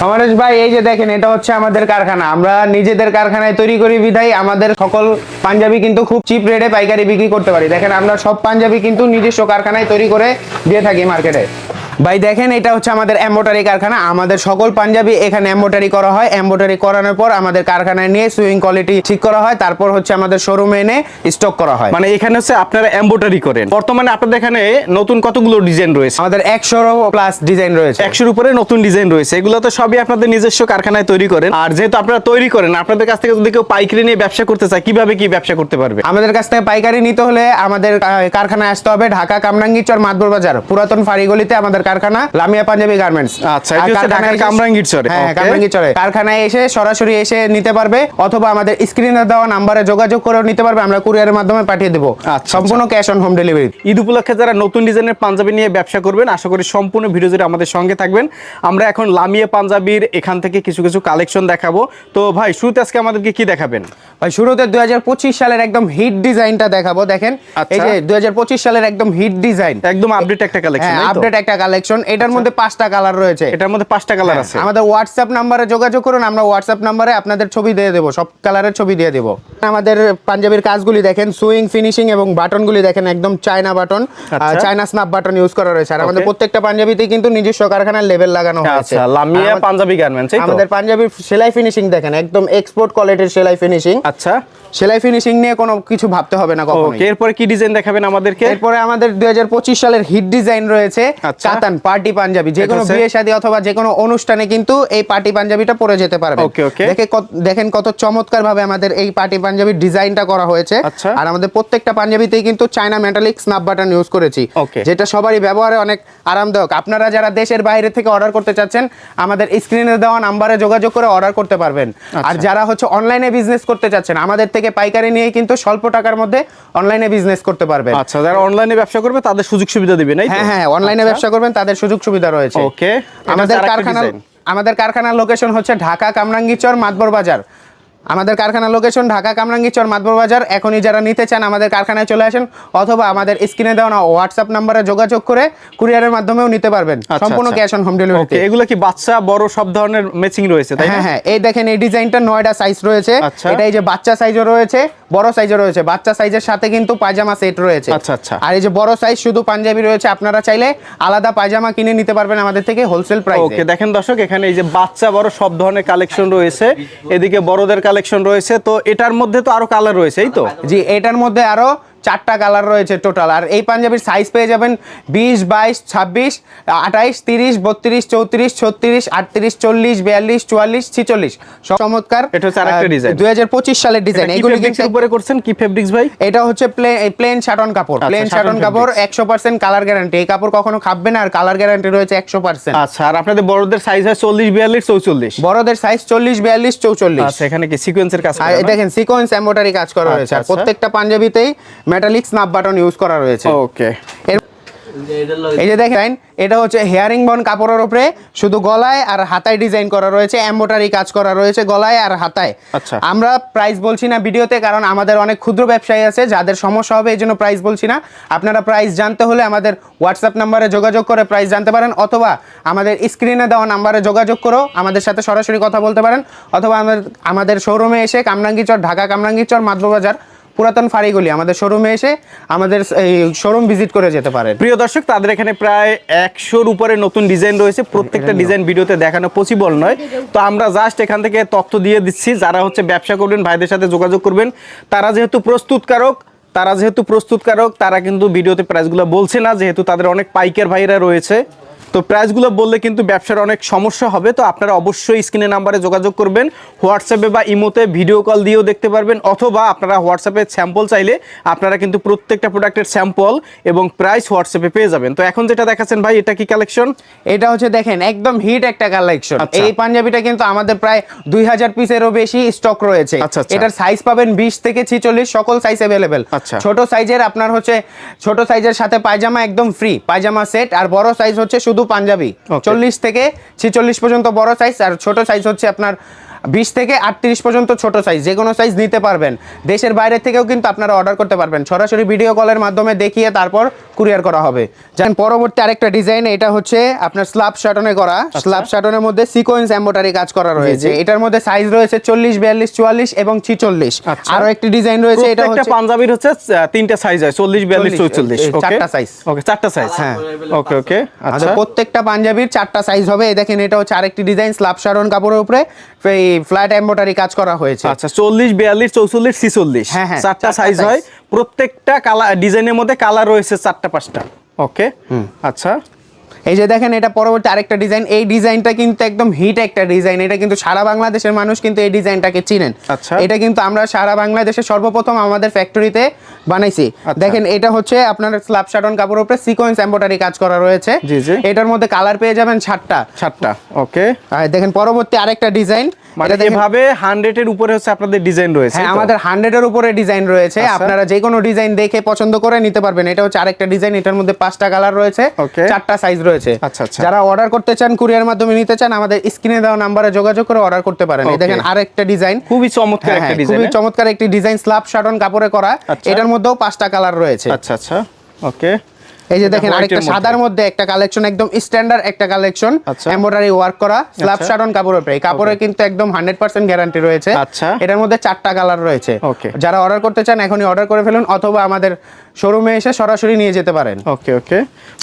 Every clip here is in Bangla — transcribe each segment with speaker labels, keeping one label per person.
Speaker 1: সমারেশ ভাই, এই যে দেখেন, এটা হচ্ছে আমাদের কারখানা। আমরা নিজেদের কারখানায় তৈরি করি বিধায় আমাদের সকল পাঞ্জাবি কিন্তু খুব চিপ রেটে পাইকারি বিক্রি করতে পারি। দেখেন, আমরা সব পাঞ্জাবি কিন্তু নিজস্ব কারখানায় তৈরি করে দিয়ে থাকি মার্কেটে ভাই দেখেন এটা হচ্ছে আমাদের এম্বোটারি কারখানা। আমাদের সকল পাঞ্জাবি এখানে এম্বোটারি করা হয়। এম্বোটারি করানোর পর আমাদের কারখানায় নিয়ে সুইং কোয়ালিটি ঠিক করা হয়। তারপর হচ্ছে আমাদের শোরুমে এনে স্টক করা হয়।
Speaker 2: মানে এখানে হচ্ছে আপনারা এমব্রয়ডারি করেন। বর্তমানে আপনাদের এখানে নতুন কতগুলো ডিজাইন রয়েছে?
Speaker 1: আমাদের একশোরও প্লাস ডিজাইন রয়েছে।
Speaker 2: একশোর উপরে নতুন ডিজাইন রয়েছে। এগুলো তো সবই আপনাদের নিজস্ব কারখানায় তৈরি করেন। আর যেহেতু আপনারা তৈরি করেন আপনাদের কাছ থেকে যদি কেউ পাইকারি নিয়ে ব্যবসা করতে চায় কীভাবে কি ব্যবসা করতে পারবে?
Speaker 1: আমাদের কাছ থেকে পাইকারি নিতে হলে আমাদের কারখানায় আসতে হবে ঢাকা কামরাঙ্গীরচর মাদবর বাজার পুরাতন ফাড়িগলিতে আমাদের কারখানা লামিয়া পাঞ্জাবি গার্মেন্টস
Speaker 2: আচ্ছা, এটি হচ্ছে ঢাকার কামরাঙ্গীরচরে,
Speaker 1: হ্যাঁ কারখানায় এসে সরাসরি এসে নিতে পারবে অথবা আমাদের স্ক্রিনে দেওয়া নাম্বারে যোগাযোগ করেও নিতে পারবে আমরা কুরিয়ারের মাধ্যমে পাঠিয়ে দেবো।
Speaker 2: আচ্ছা,
Speaker 1: সম্পূর্ণ cash on home delivery
Speaker 2: Eid উপলক্ষে যারা নতুন ডিজাইনের পাঞ্জাবি নিয়ে ব্যবসা করবেন আশা করি সম্পূর্ণ ভিডিও জুড়ে আমাদের সঙ্গে থাকবেন। আমরা এখন লামিয়া পাঞ্জাবির এখান থেকে কিছু কিছু কালেকশন দেখাবো। তো ভাই শুরুতে আজকে আমাদেরকে কি দেখাবেন?
Speaker 1: ভাই শুরুতে দুই হাজার পঁচিশ সালের একদম হিট ডিজাইনটা দেখাবো দেখেন।
Speaker 2: আচ্ছা।
Speaker 1: এই যে দুই হাজার পঁচিশ সালের একদম হিট ডিজাইন
Speaker 2: একদম আপডেট একটা কালেকশন
Speaker 1: হ্যাঁ আপডেট একটা কালেকশন এটার মধ্যে পাঁচটা কালার রয়েছে।
Speaker 2: এটার মধ্যে পাঁচটা কালার আছে।
Speaker 1: হ্যাঁ, আমাদের হোয়াটসঅ্যাপ নাম্বারে যোগাযোগ করুন আমরা হোয়াটসঅ্যাপ নাম্বারে আপনাদের ছবি দিয়ে দেবো সব কালারের ছবি দিয়ে দেবো। আমাদের পাঞ্জাবির কাজগুলি দেখেন সুইং ফিনিশিং এবং বাটনগুলি দেখেন একদম চায়না বাটন
Speaker 2: আচ্ছা।
Speaker 1: চায়না স্ন্যাপ বাটন ইউজ করা রয়েছে। আর আমাদের প্রত্যেকটা পাঞ্জাবিতে কিন্তু নিজস্ব কারখানার লেভেল লাগানো হয়েছে।
Speaker 2: আচ্ছা লামিয়া পাঞ্জাবি গার্মেন্টস
Speaker 1: আমাদের পাঞ্জাবির সেলাই ফিনিশিং দেখেন একদম এক্সপোর্ট কোয়ালিটির সেলাই ফিনিশিং
Speaker 2: আচ্ছা।
Speaker 1: সেলাই ফিনিশিং নিয়ে কোনো কিছু ভাবতে হবে না কখনোই।
Speaker 2: ওকে এরপরে কি ডিজাইন দেখাবেন আমাদেরকে?
Speaker 1: এরপরে আমাদের দুই হাজার পঁচিশ সালের হিট ডিজাইন রয়েছে
Speaker 2: আচ্ছা।
Speaker 1: কাতান পার্টি পাঞ্জাবি যে কোনো বিয়ে শাদী অথবা যে কোনো অনুষ্ঠানে কিন্তু এই পার্টি পাঞ্জাবিটা পরে যেতে পারবে. দেখে দেখেন কত চমৎকার ভাবে আমাদের এই পার্টি পাঞ্জাবির ডিজাইনটা করা হয়েছে।
Speaker 2: আচ্ছা।
Speaker 1: আর আমাদের প্রত্যেকটা পাঞ্জাবিতেই কিন্তু China metallic snap button use করেছি। যেটা সবারই ব্যবহারে অনেক আরামদায়ক। আপনারা যারা দেশের বাইরে থেকে অর্ডার করতে চাচ্ছেন আমাদের স্ক্রিনে দেওয়া নাম্বারে যোগাযোগ করে অর্ডার করতে পারবেন। আর
Speaker 2: আচ্ছা।
Speaker 1: যারা হচ্ছে অনলাইনে বিজনেস করতে চাচ্ছেন আমাদের থেকে পাইকারি নিয়ে কিন্তু স্বল্প টাকার মধ্যে অনলাইনে বিজনেস করতে পারবেন।
Speaker 2: আচ্ছা যারা অনলাইনে ব্যবসা করবে তাদের সুযোগ সুবিধা দিবেন
Speaker 1: হ্যাঁ হ্যাঁ অনলাইনে
Speaker 2: আচ্ছা।
Speaker 1: ব্যবসা করবেন তাদের সুযোগ সুবিধা রয়েছে।
Speaker 2: ওকে
Speaker 1: আমাদের কারখানা আমাদের কারখানার লোকেশন হচ্ছে ঢাকা কামরাঙ্গীচর মাতবর বাজার। আমাদের কারখানার লোকেশন ঢাকা কামরাঙ্গীচর মাতবর বাজার। এখনই যারা নিতে চান আমাদের কারখানায় চলে আসেন অথবা আমাদের স্ক্রিনে দেওয়া না হোয়াটসঅ্যাপ নাম্বারে যোগাযোগ করে কুরিয়ারের মাধ্যমেও নিতে পারবেন। সম্পূর্ণ ক্যাশ অন হোম ডেলিভারি
Speaker 2: এগুলো কি বাচ্চা বড় সব ধরনের ম্যাচিং রয়েছে তাই না?
Speaker 1: হ্যাঁ হ্যাঁ। এই দেখেন এই ডিজাইনটা নয়টা সাইজ রয়েছে।
Speaker 2: আচ্ছা।
Speaker 1: এটা এই যে বাচ্চা সাইজও রয়েছে বড় সাইজও রয়েছে। বাচ্চা সাইজের সাথে কিন্তু পায়জামা সেট রয়েছে।
Speaker 2: আচ্ছা, আচ্ছা।
Speaker 1: আর এই যে বড় সাইজ শুধু পাঞ্জাবি রয়েছে আপনারা চাইলে আলাদা পায়জামা কিনে নিতে পারবেন আমাদের থেকে হোলসেল প্রাইসে ওকে
Speaker 2: দেখেন দর্শক এখানে এই যে বাচ্চা বড় সব ধরনের কালেকশন রয়েছে। এদিকে বড়দের কালেকশন রয়েছে, তো এটার মধ্যে তো আরও কালার রয়েছে, এই তো?
Speaker 1: জি, এটার মধ্যে আরও চারটা কালার রয়েছে টোটাল আর এই পাঞ্জাবির সাইজ পেয়ে যাবেন বিশ বাইশ ছাব্বিশ আঠাইশ তিরিশ বত্রিশ চৌত্রিশ ছত্রিশ আটত্রিশ চল্লিশ বিয়াল্লিশ চুয়াল্লিশ ছিচল্লিশ। চমৎকার।
Speaker 2: এটা হচ্ছে আরেকটা
Speaker 1: সালের ডিজাইন কিন্তু
Speaker 2: উপরে করছেন? কি ফেব্রিক্স ভাই?
Speaker 1: এটা হচ্ছে প্লেন শাটন কাপড়।
Speaker 2: আচ্ছা,
Speaker 1: প্লেন
Speaker 2: satin
Speaker 1: শাটন কাপড়
Speaker 2: fabrics।
Speaker 1: একশো পার্সেন্ট কালার গ্যারান্টি এই কাপড় কখনো খাবে না আর কালার গ্যারান্টি রয়েছে একশো পার্সেন্ট
Speaker 2: আচ্ছা আর আপনাদের বড়দের সাইজ হয় চল্লিশ বিয়াল্লিশ চৌচল্লিশ?
Speaker 1: বড়দের সাইজ চল্লিশ বিয়াল্লিশ চৌচল্লিশ।
Speaker 2: আচ্ছা এখানে কি সিকোয়েন্সের কাজ করা
Speaker 1: দেখেন সিকোয়েন্স এম্বোটারি কাজ করা
Speaker 2: আচ্ছা,
Speaker 1: রয়েছে। আর
Speaker 2: আচ্ছা।
Speaker 1: প্রত্যেকটা পাঞ্জাবিতেই মেটালিক স্ন্যাপ বাটন ইউজ করা রয়েছে।
Speaker 2: ওকে
Speaker 1: এই যে দেখেন এটা হচ্ছে হেয়ারিং বন কাপড়ের উপরে শুধু গলায় আর হাতায় ডিজাইন করা রয়েছে এম্বোটারি কাজ করা রয়েছে গলায় আর হাতায়।
Speaker 2: আচ্ছা।
Speaker 1: আমরা প্রাইস বলছি না ভিডিওতে কারণ আমাদের অনেক ক্ষুদ্র ব্যবসায়ী আছে যাদের সমস্যা হবে এই জন্য প্রাইস বলছি না। আপনারা প্রাইস জানতে হলে আমাদের হোয়াটসঅ্যাপ নাম্বারে যোগাযোগ করে প্রাইস জানতে পারেন অথবা আমাদের স্ক্রিনে দেওয়া নাম্বারে যোগাযোগ করেও আমাদের সাথে সরাসরি কথা বলতে পারেন অথবা আমাদের আমাদের শোরুমে এসে কামরাঙ্গীচর ঢাকা কামরাঙ্গীচর মাদ্রবাজার পুরাতন ফাড়িগুলি আমাদের শোরুমে এসে আমাদের এই শোরুম ভিজিট করে যেতে পারেন।
Speaker 2: প্রিয় দর্শক তাদের এখানে প্রায় একশোর উপরে নতুন ডিজাইন রয়েছে। প্রত্যেকটা ডিজাইন ভিডিওতে দেখানো পসিবল নয়। তো আমরা জাস্ট এখান থেকে তথ্য দিয়ে দিচ্ছি যারা হচ্ছে ব্যবসা করবেন ভাইদের সাথে যোগাযোগ করবেন। তারা যেহেতু প্রস্তুতকারক তারা যেহেতু প্রস্তুতকারক তারা কিন্তু ভিডিওতে প্রাইসগুলো বলছে না যেহেতু তাদের অনেক পাইকার ভাইরা রয়েছে। তো প্রাইসগুলো বললে কিন্তু ব্যবসার অনেক সমস্যা হবে তো আপনারা অবশ্যই স্ক্রিনে নাম্বারে যোগাযোগ করবেন হোয়াটসঅ্যাপে বা ইমোতে ভিডিও কল দিয়েও দেখতে পারবেন অথবা আপনারা হোয়াটসঅ্যাপে স্যাম্পল চাইলে আপনারা কিন্তু প্রত্যেকটা প্রোডাক্টের স্যাম্পল এবং প্রাইস হোয়াটসঅ্যাপে পেয়ে যাবেন তো এখন যেটা দেখাচ্ছেন ভাই এটা কি কালেকশন
Speaker 1: এটা হচ্ছে দেখেন একদম হিট একটা কালেকশন
Speaker 2: আচ্ছা।
Speaker 1: এই পাঞ্জাবিটা কিন্তু আমাদের প্রায় দুই হাজার পিসেরও বেশি স্টক রয়েছে
Speaker 2: আচ্ছা, আচ্ছা।
Speaker 1: এটার সাইজ পাবেন বিশ থেকে ছিচল্লিশ সকল সাইজ অ্যাভেলেবেল
Speaker 2: আচ্ছা।
Speaker 1: ছোট সাইজের আপনার হচ্ছে ছোট সাইজের সাথে পায়জামা একদম ফ্রি পায়জামা সেট আর বড় সাইজ হচ্ছে শুধু পাঞ্জাবি। চল্লিশ থেকে ছেচল্লিশ পর্যন্ত বড় সাইজ আর ছোট সাইজ হচ্ছে আপনার বিশ থেকে আটত্রিশ পর্যন্ত ছোট সাইজ যে কোনো সাইজ নিতে পারবেন। দেশের বাইরে থেকেও কিন্তু আপনারা অর্ডার করতে পারবেন। সরাসরি ভিডিও কলের মাধ্যমে দেখিয়ে তারপর কুরিয়ার করা হবে। যেমন পরবর্তী আরেকটা ডিজাইন এটা হচ্ছে আপনার স্ল্যাব শাটনে করা। স্ল্যাব শাটনের মধ্যে সিকোয়েন্স এম্বোটারি কাজ করা রয়েছে। এটার মধ্যে সাইজ রয়েছে চল্লিশ বিয়াল্লিশ চুয়াল্লিশ এবং ছিচল্লিশ।
Speaker 2: আচ্ছা।
Speaker 1: আরও একটি ডিজাইন রয়েছে এটা হচ্ছে
Speaker 2: পাঞ্জাবির হচ্ছে তিনটা সাইজ হয় চল্লিশ বিয়াল্লিশ
Speaker 1: 40,
Speaker 2: চৌচল্লিশ
Speaker 1: চারটা সাইজ
Speaker 2: ওকে চারটা সাইজ
Speaker 1: হ্যাঁ।
Speaker 2: ওকে ওকে
Speaker 1: আচ্ছা।
Speaker 2: আচ্ছা।
Speaker 1: প্রত্যেকটা পাঞ্জাবির চারটা সাইজ হবে। এই দেখেন এটা হচ্ছে আরেকটি ডিজাইন স্ল্যাব শাটন কাপড়ের উপরে। এই ফ্ল্যাট এম্বোটারি কাজ করা হয়েছে।
Speaker 2: আচ্ছা চল্লিশ বিয়াল্লিশ চৌচল্লিশ ছিচল্লিশ।
Speaker 1: হ্যাঁ, হ্যাঁ,
Speaker 2: চারটা সাইজ হয়। প্রত্যেকটা কালার ডিজাইনের মধ্যে কালার রয়েছে চারটা পাঁচটা। ওকে আচ্ছা।
Speaker 1: এই যে দেখেন এটা পরবর্তী আরেকটা ডিজাইন এই ডিজাইনটা কিন্তু একদম হিট একটা ডিজাইন এটা কিন্তু সারা বাংলাদেশের মানুষ কিন্তু এই ডিজাইনটাকে চিনেন।
Speaker 2: আচ্ছা।
Speaker 1: এটা কিন্তু আমরা সারা বাংলাদেশে সর্বপ্রথম আমাদের ফ্যাক্টরিতে বানাইছি।
Speaker 2: আচ্ছা।
Speaker 1: দেখেন এটা হচ্ছে আপনার স্ল্যাব শাটন কাপড়ের উপরে সিকোয়েন্স এম্বোটারি কাজ করা রয়েছে।
Speaker 2: জি, জি।
Speaker 1: এটার মধ্যে কালার পেয়ে যাবেন সাতটা।
Speaker 2: সাতটা ওকে
Speaker 1: আর দেখেন পরবর্তী আরেকটা ডিজাইন
Speaker 2: মানে এর উপরে হচ্ছে আপনাদের ডিজাইন রয়েছে
Speaker 1: হ্যাঁ? আমাদের উপরে ডিজাইন রয়েছে।
Speaker 2: আচ্ছা।
Speaker 1: আপনারা যে কোনো ডিজাইন দেখে পছন্দ করে নিতে পারবেন। এটা হচ্ছে আরেকটা ডিজাইন এটার মধ্যে পাঁচটা কালার রয়েছে চারটা সাইজ রয়েছে।
Speaker 2: আচ্ছা, আচ্ছা।
Speaker 1: যারা অর্ডার করতে চান কুরিয়ার মাধ্যমে নিতে চান আমাদের স্ক্রিনে দেওয়া নাম্বারে যোগাযোগ করে অর্ডার করতে পারেন। এই দেখেন আরেকটা ডিজাইন
Speaker 2: খুবই চমৎকার একটা ডিজাইন
Speaker 1: খুবই চমৎকার একটি ডিজাইন স্ল্যাব শাটন কাপড়ে করা।
Speaker 2: আচ্ছা।
Speaker 1: এটার মধ্যেও পাঁচটা কালার রয়েছে।
Speaker 2: আচ্ছা আচ্ছা। ওকে
Speaker 1: এই যে দেখেন আরেকটা সাদার মধ্যে একটা কালেকশন একদম স্ট্যান্ডার্ড একটা কালেকশন। এমব্রয়ডারি ওয়ার্ক করা স্ল্যাব
Speaker 2: আচ্ছা।
Speaker 1: শাটন কাপড়ের উপরে। কাপড়ে কিন্তু একদম হান্ড্রেড পার্সেন্ট গ্যারান্টি রয়েছে।
Speaker 2: আচ্ছা।
Speaker 1: এটার মধ্যে চারটা কালার রয়েছে. যারা অর্ডার করতে চান এখনই অর্ডার করে ফেলুন অথবা আমাদের শোরুমে এসে সরাসরি নিয়ে যেতে পারেন।
Speaker 2: ওকে ওকে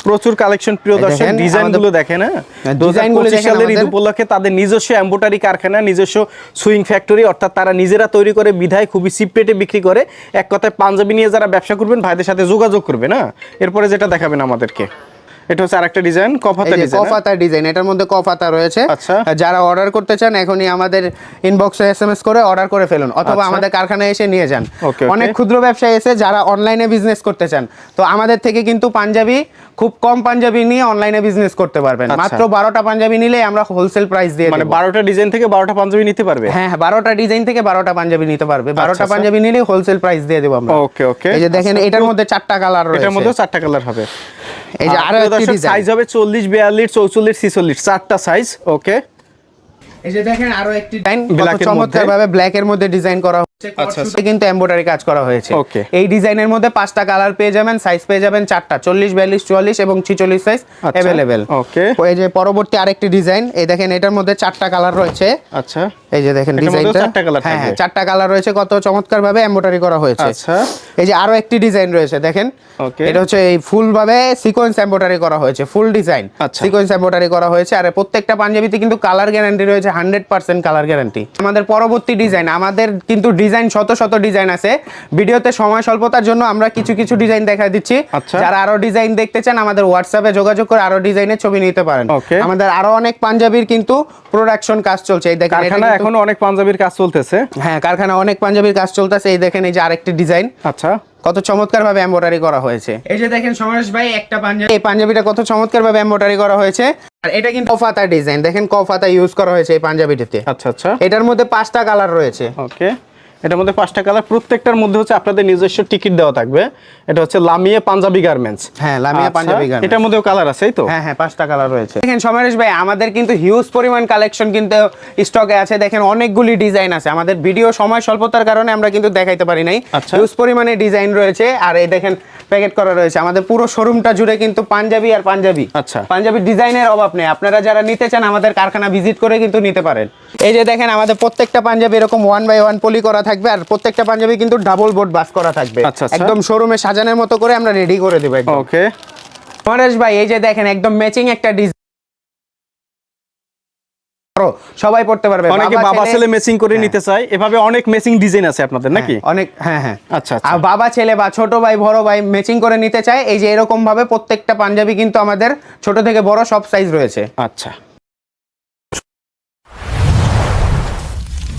Speaker 2: প্রচুর কালেকশন প্রিয় দর্শক
Speaker 1: দেখেন, ডিজাইনগুলো
Speaker 2: দেখেন হ্যাঁ?
Speaker 1: হ্যাঁ, দেখেন
Speaker 2: সালের ঈদ উপলক্ষে তাদের নিজস্ব এম্বোটারি কারখানা নিজস্ব সুইং ফ্যাক্টরি অর্থাৎ তারা নিজেরা তৈরি করে বিধায় খুবই চিপ রেটে বিক্রি করে। এক কথায় পাঞ্জাবি নিয়ে যারা ব্যবসা করবেন ভাইদের সাথে যোগাযোগ করবেন না এরপরে যেটা দেখাবেন আমাদেরকে। এটা হচ্ছে আরেকটা ডিজাইন কফাতে ডিজাইন
Speaker 1: কফাতা ডিজাইন এটার মধ্যে কফাতা রয়েছে।
Speaker 2: আচ্ছা।
Speaker 1: যারা অর্ডার করতে চান এখনই আমাদের ইনবক্সে এসএমএস করে অর্ডার করে ফেলুন অথবা
Speaker 2: আচ্ছা।
Speaker 1: আমাদের কারখানায় এসে নিয়ে যান. অনেক ক্ষুদ্র ব্যবসায়ী এসে যারা অনলাইনে বিজনেস করতে চান তো আমাদের থেকে কিন্তু পাঞ্জাবি খুব কম পাঞ্জাবি নিয়ে অনলাইনে বিজনেস করতে পারবেন।
Speaker 2: আচ্ছা।
Speaker 1: মাত্র বারোটা পাঞ্জাবি নিলে আমরা হোলসেল প্রাইস দিয়ে
Speaker 2: মানে বারোটা ডিজাইন থেকে বারোটা পাঞ্জাবি নিতে পারবে?
Speaker 1: হ্যাঁ হ্যাঁ বারোটা ডিজাইন থেকে বারোটা পাঞ্জাবি নিতে পারবে। বারোটা। পাঞ্জাবি নিলে হোলসেল প্রাইস দিয়ে দেবো আমরা।
Speaker 2: ওকে ওকে
Speaker 1: এই যে দেখেন এটার মধ্যে চারটা কালার রয়েছে।
Speaker 2: এটার মধ্যে চারটা কালার হবে।
Speaker 1: এই যে আরও একটি ডিজাইন
Speaker 2: সাইজ হবে চল্লিশ বিয়াল্লিশ চৌচল্লিশ ছিচল্লিশ চারটা সাইজ ওকে
Speaker 1: এই যে দেখেন আরও একটি ডিজাইন চমৎকার ভাবে ব্ল্যাক এর মধ্যে ডিজাইন করা কিন্তু এমব্রয়ডারি কাজ করা হয়েছে।
Speaker 2: Okay.
Speaker 1: এই ডিজাইনের মধ্যে পাঁচটা কালার পেয়ে যাবেন সাইজ পেয়ে যাবেন চারটা চল্লিশ বিয়াল্লিশ চুয়াল্লিশ এবং ছিচল্লিশ সাইজ
Speaker 2: আচ্ছা,
Speaker 1: অ্যাভেলেবেল
Speaker 2: okay.
Speaker 1: এই যে পরবর্তী আরেকটি ডিজাইন এই দেখেন এটার মধ্যে চারটা কালার রয়েছে।
Speaker 2: আচ্ছা।
Speaker 1: এই যে দেখেন ডিজাইনটা। হ্যাঁ হ্যাঁ চারটা কালার রয়েছে কত চমৎকার ভাবে এমব্রয়ডারি করা হয়েছে।
Speaker 2: আচ্ছা।
Speaker 1: এই যে আরও একটি ডিজাইন রয়েছে দেখেন। এটা হচ্ছে এই ফুল ভাবে সিকোয়েন্স এমব্রয়ডারি করা হয়েছে ফুল ডিজাইন
Speaker 2: আচ্ছা।
Speaker 1: সিকোয়েন্স এমব্রয়ডারি করা হয়েছে আর প্রত্যেকটা পাঞ্জাবিতে কিন্তু কালার গ্যারান্টি রয়েছে হান্ড্রেড পার্সেন্ট কালার গ্যারান্টি আমাদের পরবর্তী ডিজাইন আমাদের কিন্তু ডিজাইন শত শত ডিজাইন আছে। ভিডিওতে সময় স্বল্পতার জন্য আমরা কিছু কিছু ডিজাইন দেখা দিচ্ছি।
Speaker 2: আচ্ছা।
Speaker 1: যারা আরও ডিজাইন দেখতে চান আমাদের হোয়াটসঅ্যাপে যোগাযোগ করে আরও ডিজাইনের ছবি নিতে পারেন। আমাদের আরও অনেক পাঞ্জাবির কিন্তু প্রোডাকশন কাজ চলছে। এই দেখেন এটা
Speaker 2: কারখানা এখনও অনেক পাঞ্জাবির কাজ চলতেছে।
Speaker 1: হ্যাঁ কারখানা অনেক পাঞ্জাবির কাজ চলতেছে। এই দেখেন এই যে আরেকটি ডিজাইন।
Speaker 2: আচ্ছা।
Speaker 1: কত চমৎকার ভাবে এমব্রয়ডারি করা হয়েছে। এই যে দেখেন সমাজ ভাই একটা পাঞ্জাবি। এই পাঞ্জাবিটা কত চমৎকার ভাবে এমব্রয়ডারি করা হয়েছে। আর এটা কিন্তু কফাতা ডিজাইন। দেখেন কফাতা ইউজ করা হয়েছে এই পাঞ্জাবিটিতে।
Speaker 2: আচ্ছা আচ্ছা।
Speaker 1: এটার মধ্যে পাঁচটা কালার রয়েছে।
Speaker 2: ওকে। এটার মধ্যে পাঁচটা কালার প্রত্যেকটার মধ্যে হচ্ছে আপনাদের নিজস্ব টিকিট দেওয়া থাকবে। এটা হচ্ছে লামিয়ে পাঞ্জাবি গার্মেন্টস
Speaker 1: হ্যাঁ, লামিয়া পাঞ্জাবি garments।
Speaker 2: এটার মধ্যেও কালার আছে তো?
Speaker 1: হ্যাঁ হ্যাঁ পাঁচটা কালার রয়েছে। দেখেন সমরেশ ভাই আমাদের কিন্তু হিউজ পরিমাণ কালেকশন কিন্তু স্টকে আছে। দেখেন অনেকগুলি ডিজাইন আছে। আমাদের ভিডিও সময় স্বল্পতার কারণে আমরা কিন্তু দেখাইতে পারি নাই।
Speaker 2: আচ্ছা।
Speaker 1: হিউজ পরিমাণে ডিজাইন রয়েছে। আর এই দেখেন প্যাকেট করা রয়েছে। আমাদের পুরো শোরুমটা জুড়ে কিন্তু পাঞ্জাবি আর পাঞ্জাবি।
Speaker 2: আচ্ছা।
Speaker 1: পাঞ্জাবি ডিজাইনের অভাব নেই। আপনারা যারা নিতে চান আমাদের কারখানা ভিজিট করে কিন্তু নিতে পারেন। এই যে দেখেন আমাদের প্রত্যেকটা পাঞ্জাবি এরকম ওয়ান বাই ওয়ান পলি করা থাকবে আর প্রত্যেকটা পাঞ্জাবি কিন্তু ডাবল বোর্ড বাস করা থাকবে।
Speaker 2: আচ্ছা, আচ্ছা।
Speaker 1: একদম শোরুমে সাজানোর মতো করে আমরা রেডি করে দেবো একদম।
Speaker 2: ওকে
Speaker 1: পরেশ ভাই এই যে দেখেন একদম ম্যাচিং একটা ডিজাইন সবাই পড়তে পারবে।
Speaker 2: অনেকে বাবা ছেলে ম্যাচিং করে নিতে চায়। এভাবে অনেক ম্যাচিং ডিজাইন আছে আপনাদের নাকি?
Speaker 1: হ্যাঁ, অনেক হ্যাঁ হ্যাঁ।
Speaker 2: আচ্ছা, আচ্ছা।
Speaker 1: আর বাবা ছেলে বা ছোট ভাই বড় ভাই ম্যাচিং করে নিতে চায়। এই যে এরকম ভাবে প্রত্যেকটা পাঞ্জাবি কিন্তু আমাদের ছোট থেকে বড় সব সাইজ রয়েছে।
Speaker 2: আচ্ছা।